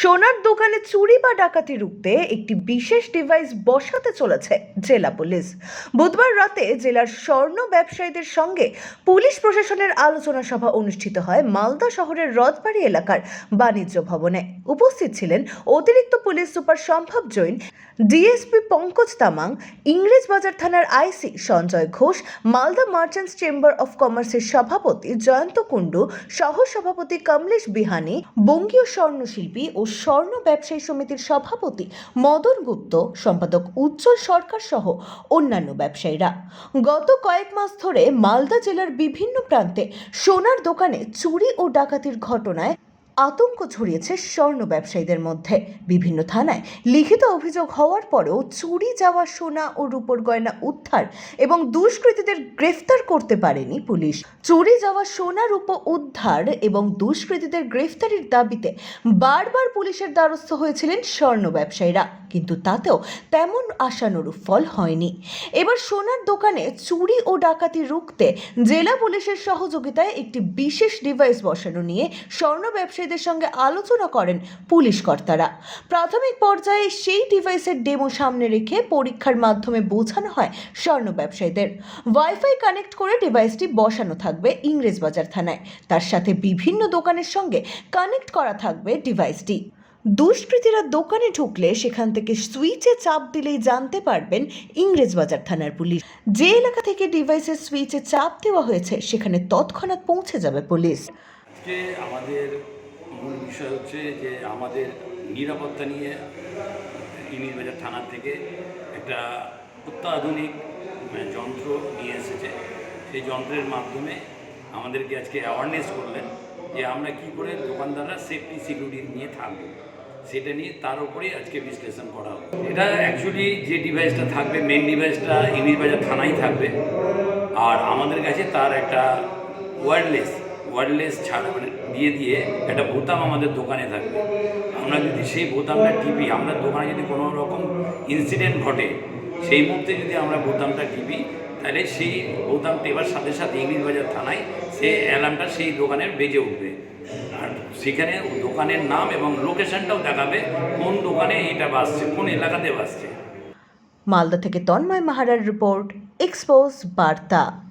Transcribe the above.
সোনার দোকানে চুরি বা ডাকাতি রুখতে একটি বিশেষ ডিভাইস বসাতে চলেছে জেলা পুলিশ। বুধবার রাতে জেলার স্বর্ণ ব্যবসায়ীদের সঙ্গে পুলিশ প্রশাসনের আলোচনা সভা অনুষ্ঠিত হয় মালদা শহরের রথবাড়ি এলাকার বাণিজ্য ভবনে। উপস্থিত ছিলেন অতিরিক্ত পুলিশ সুপার সম্ভব জৈন ডিএসপি পঙ্কজ তামাং, ইংরেজ বাজার থানার IC Sanjay Ghosh, Malda merchants chamber of কমার্সের সভাপতি জয়ন্ত কুণ্ডু সহ সভাপতি কমলেশ বিহানি, বঙ্গীয় স্বর্ণশিল্পী ও স্বর্ণ ব্যবসায়ী সমিতির সভাপতি মদন গুপ্ত, সম্পাদক উজ্জ্বল সরকার সহ অন্যান্য ব্যবসায়ীরা। গত কয়েক মাস ধরে মালদা জেলার বিভিন্ন প্রান্তে সোনার দোকানে চুরি ও ডাকাতির ঘটনায় আতঙ্ক ছড়িয়েছে স্বর্ণ ব্যবসায়ীদের মধ্যে। বিভিন্ন থানায় লিখিত অভিযোগ হওয়ার পরেও চুরি যাওয়া সোনা ও রূপোর গয়না উদ্ধার এবং দুষ্কৃতীদের গ্রেফতার করতে পারেনি পুলিশ। চুরি যাওয়া সোনা, রূপো উদ্ধার এবং দুষ্কৃতীদের গ্রেফতারির দাবিতে বারবার পুলিশের দ্বারস্থ হয়েছিলেন স্বর্ণ ব্যবসায়ীরা, কিন্তু তাতেও তেমন আশানুরূপ ফল হয়নি। এবার সোনার দোকানে চুরি ও ডাকাতি রুখতে জেলা পুলিশের সহযোগিতায় একটি বিশেষ ডিভাইস বসানো নিয়ে স্বর্ণ ব্যবসায়ীদের সঙ্গে আলোচনা করেন পুলিশ কর্তারা। প্রাথমিক পর্যায়ে সেই ডিভাইসের ডেমো সামনে রেখে পরীক্ষার মাধ্যমে বোঝানো হয় স্বর্ণ ব্যবসায়ীদের। ওয়াইফাই কানেক্ট করে ডিভাইসটি বসানো থাকবে ইংরেজবাজার থানায়। তার সাথে বিভিন্ন দোকানের সঙ্গে কানেক্ট করা থাকবে ডিভাইসটি। দুষ্কৃতীরা দোকানে ঢুকলে সেখান থেকে সুইচে চাপ দিলেই জানতে পারবেন ইংরেজবাজার থানার পুলিশ। যে এলাকা থেকে ডিভাইসের সুইচে চাপ দেওয়া হয়েছে, সেখানে তৎক্ষণাৎ পৌঁছে যাবে পুলিশ। আমাদের মূল বিষয় হচ্ছে যে আমাদের নিরাপত্তা নিয়ে ইংলিশবাজার থানা থেকে একটা অত্যাধুনিক মানে, যন্ত্র নিয়ে এসেছে। সেই যন্ত্রের মাধ্যমে আমাদেরকে আজকে অ্যাওয়ারনেস করলেন যে আমরা কি করে দোকানদাররা সেফটি সিকিউরিটি নিয়ে থাকব। সেটা নিয়ে তার উপরেই আজকে বিশ্লেষণ করা হবে এটা অ্যাকচুয়ালি যে ডিভাইসটা থাকবে মেন ডিভাইসটা ইংলিশবাজার থানায় থাকবে। আর আমাদের কাছে তার একটা ওয়্যারলেস ওয়্যারলেস ছাড়া মানে দিয়ে দিয়ে একটা বোতাম আমাদের দোকানে থাকবে। আমরা যদি সেই বোতামটা টিপি আমরা দোকানে যদি কোনো রকম ইনসিডেন্ট ঘটে, সেই মুহূর্তে যদি আমরা বোতামটা টিপি, তাহলে সেই বোতাম টেপার সাথে সাথে ইংলিশ বাজার থানায় সে অ্যালার্মটা সেই দোকানের বেজে উঠবে। আর সেখানে দোকানের নাম এবং লোকেশনটাও দেখাবে কোন দোকানে এটা বাসছে কোন এলাকাতে বাসছে মালদা থেকে তন্ময় মাহারার রিপোর্ট এক্সপোজ বার্তা।